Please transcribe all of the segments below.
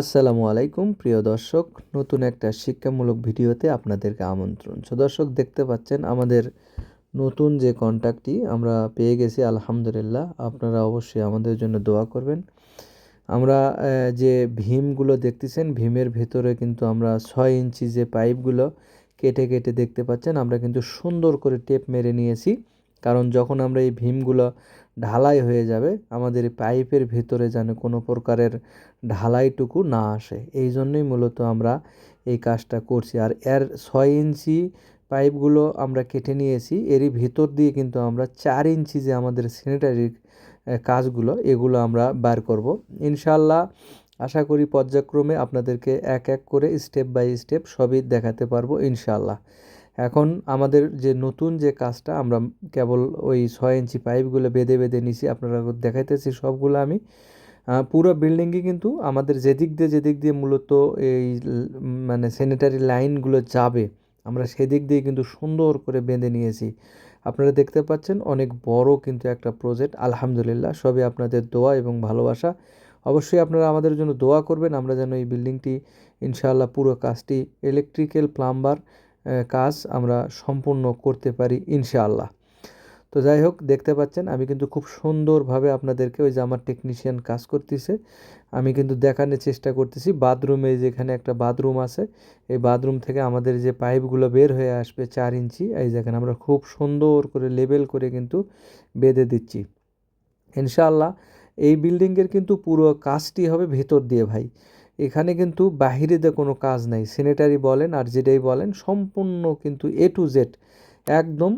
আসসালামু আলাইকুম, প্রিয় দর্শক। নতুন একটা শিক্ষামূলক ভিডিওতে আপনাদেরকে আমন্ত্রণ। সো দর্শক, দেখতে পাচ্ছেন আমাদের নতুন যে কন্ট্যাক্টটি আমরা পেয়ে গেছি, আলহামদুলিল্লাহ। আপনারা অবশ্যই আমাদের জন্য দোয়া করবেন। আমরা যে ভীমগুলো দেখতেছেন, ভীমের ভেতরে কিন্তু আমরা ছয় ইঞ্চি যে পাইপগুলো কেটে কেটে দেখতে পাচ্ছেন, আমরা কিন্তু সুন্দর করে টেপ মেরে নিয়েছি। কারণ যখন আমরা এই ভীমগুলো ঢালাই হয়ে যাবে, আমাদের পাইপের ভিতরে যেন কোনো প্রকারের ঢালাইটুকু না আসে। এই জন্যই মূলত আমরা এই কাজটা করছি। আর এর ছয় ইঞ্চি পাইপগুলো আমরা কেটে নিয়েছি। এরই ভিতর দিয়ে কিন্তু আমরা চার ইঞ্চি যে আমাদের স্যানিটারির কাজগুলো, এগুলো আমরা বার করব। ইনশাল্লাহ আশা করি পর্যায়ক্রমে আপনাদেরকে এক এক করে স্টেপ বাই স্টেপ সবই দেখাতে পারব ইনশাল্লাহ এখন আমাদের যে নতুন যে কাজটা, আমরা কেবল ওই ছয় ইঞ্চি পাইপগুলো বেঁধে বেঁধে নিছি। আপনারা দেখাইতেছি সবগুলো আমি। পুরো বিল্ডিংয়ে কিন্তু আমাদের যেদিক দিয়ে যেদিক দিয়ে মূলত এই মানে স্যানিটারি লাইনগুলো যাবে, আমরা সেদিক দিয়ে কিন্তু সুন্দর করে বেঁধে নিয়েছি। আপনারা দেখতে পাচ্ছেন অনেক বড় কিন্তু একটা প্রজেক্ট আলহামদুলিল্লাহ, সবই আপনাদের দোয়া এবং ভালোবাসা। অবশ্যই আপনারা আমাদের জন্য দোয়া করবেন, আমরা যেন এই বিল্ডিংটি ইনশাআল্লাহ পুরো কাজটি ইলেকট্রিক্যাল প্লাম্বার কাজ আমরা সম্পূর্ণ করতে পারি ইনশাআল্লাহ। তো যাই হোক, দেখতে পাচ্ছেন, আমি কিন্তু খুব সুন্দরভাবে আপনাদেরকে ওই যে আমার টেকনিশিয়ান কাজ করতেছে, আমি কিন্তু দেখানোর চেষ্টা করতেছি। বাথরুমে যেখানে একটা বাথরুম আছে, এই বাথরুম থেকে আমাদের যে পাইপগুলো বের হয়ে আসবে চার ইঞ্চি, এই যেখানে আমরা খুব সুন্দর করে লেবেল করে কিন্তু বেঁধে দিচ্ছি। ইনশাআল্লাহ, এই বিল্ডিংয়ের কিন্তু পুরো কাজটি হবে ভেতর দিয়ে ভাই। এখানে কিন্তু বাহিরেতে কোনো কাজ নাই। সেনেটারি বলেন, আর যেটাই বলেন, সম্পূর্ণ কিন্তু এ টু জেড একদম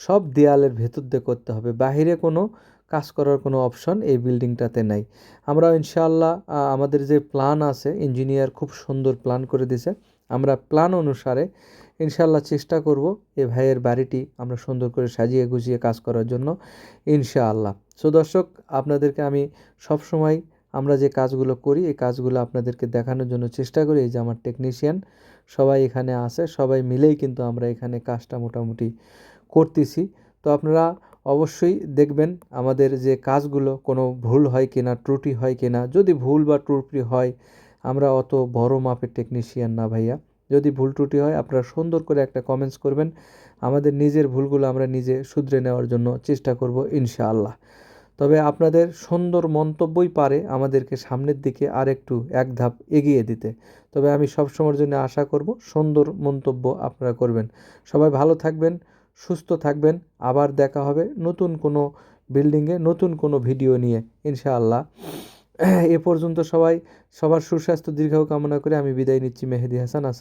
সব দেয়ালের ভেতর দিয়ে করতে হবে। বাহিরে কোনো কাজ করার কোনো অপশন এই বিল্ডিংটাতে নাই। আমরা ইনশাআল্লাহ আমাদের যে প্ল্যান আছে ইঞ্জিনিয়ার খুব সুন্দর প্ল্যান করে দিছে আমরা প্ল্যান অনুসারে ইনশাআল্লাহ চেষ্টা করব এ ভাইয়ের বাড়িটি আমরা সুন্দর করে সাজিয়ে গুছিয়ে কাজ করার জন্য, ইনশাআল্লাহ। সো দর্শক, আপনাদেরকে আমি সবসময় আমরা যে কাজগুলো করি, এই কাজগুলো আপনাদেরকে দেখানোর জন্য চেষ্টা করি। এই যে আমার টেকনিশিয়ান সবাই এখানে আসে সবাই মিলেই কিন্তু আমরা এখানে কাজটা মোটামুটি করতেছি। তো আপনারা অবশ্যই দেখবেন আমাদের যে কাজগুলো, কোনো ভুল হয় কিনা, ত্রুটি হয় কিনা, যদি ভুল বা ত্রুটি হয়, আমরা অত বড় মাপের টেকনিশিয়ান না ভাইয়া। যদি ভুল ত্রুটি হয়, আপনারা সুন্দর করে একটা কমেন্টস করবেন। আমাদের নিজের ভুলগুলো আমরা নিজে শুধরে নেওয়ার জন্য চেষ্টা করব ইনশাআল্লাহ। তবে আপনাদের সুন্দর মন্তব্যই পারে আমাদেরকে সামনের দিকে আর একটু এক ধাপ এগিয়ে দিতে। তবে আমি সবসময়ের জন্য আশা করব সুন্দর মন্তব্য আপনারা করবেন। সবাই ভালো থাকবেন, সুস্থ থাকবেন। আবার দেখা হবে নতুন কোনো বিল্ডিংয়ে নতুন কোনো ভিডিও নিয়ে, ইনশাআল্লাহ। এ পর্যন্ত সবাই, সবার সুস্বাস্থ্য দীর্ঘ কামনা করে আমি বিদায় নিচ্ছি। মেহেদি হাসান আসা